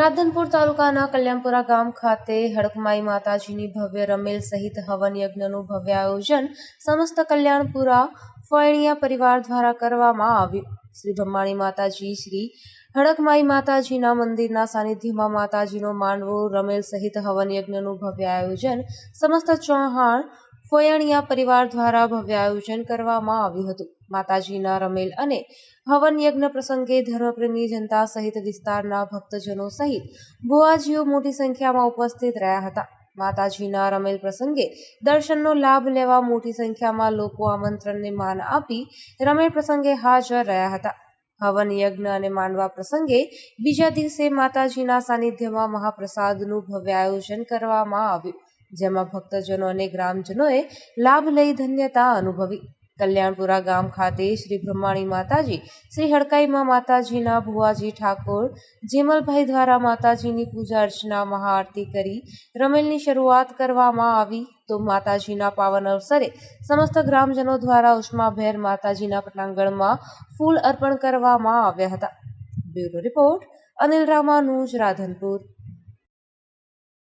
રાધનપુર તાલુકાના કલ્યાણપુરા ગામ ખાતે હડકમાઈ માતાજીની ભવ્ય રમેલ સહિત હવન યજ્ઞનું ભવ્ય આયોજન સમસ્ત કલ્યાણપુરા ફળિયા પરિવાર દ્વારા કરવામાં આવ્યું. શ્રી બ્રહ્માણી માતાજી, શ્રી હડકમાઈ માતાજીના મંદિરના સાનિધ્યમાં માતાજીનો માંડવો, રમેલ સહિત હવન યજ્ઞનું ભવ્ય આયોજન સમસ્ત ચૌહાણ ફોયણિયા પરિવાર દ્વારા ભવ્ય આયોજન કરવામાં આવ્યું હતું. માતાજીના રમેલ અને હવન યજ્ઞ પ્રસંગે ધર્મપ્રેમી જનતા સહિત વિસ્તારના ભક્તજનો સહિત ભુવાજીઓ મોટી સંખ્યામાં ઉપસ્થિત રહ્યા હતા. માતાજીના રમેલ પ્રસંગે દર્શનનો લાભ લેવા મોટી સંખ્યામાં લોકો આમંત્રણને માન આપી રમેલ પ્રસંગે હાજર રહ્યા હતા. હવન યજ્ઞ અને માંડવા પ્રસંગે બીજા દિવસે માતાજીના સાનિધ્યમાં મહાપ્રસાદનું ભવ્ય આયોજન કરવામાં આવ્યું. જેમાં ભક્તજનો અને ગ્રામજનોએ લાભ લઈ ધન્યતા અનુભવી. કલ્યાણપુરા ગામ ખાતે શ્રી બ્રહ્માણી માતાજી, શ્રી હડકાઈમાં માતાજીના ભુવાજી ઠાકોર, જેમલભાઈ દ્વારા માતાજીની પૂજા અર્ચના, મહાઆરતી કરી, રમેલની શરૂઆત કરવામાં આવી. તો માતાજીના પાવન અવસરે સમસ્ત ગ્રામજનો દ્વારા ઉષ્માભેર માતાજીના પટાંગણમાં ફૂલ અર્પણ કરવામાં આવ્યા હતા. Bureau report Anil Ramanuj, Radhanpur.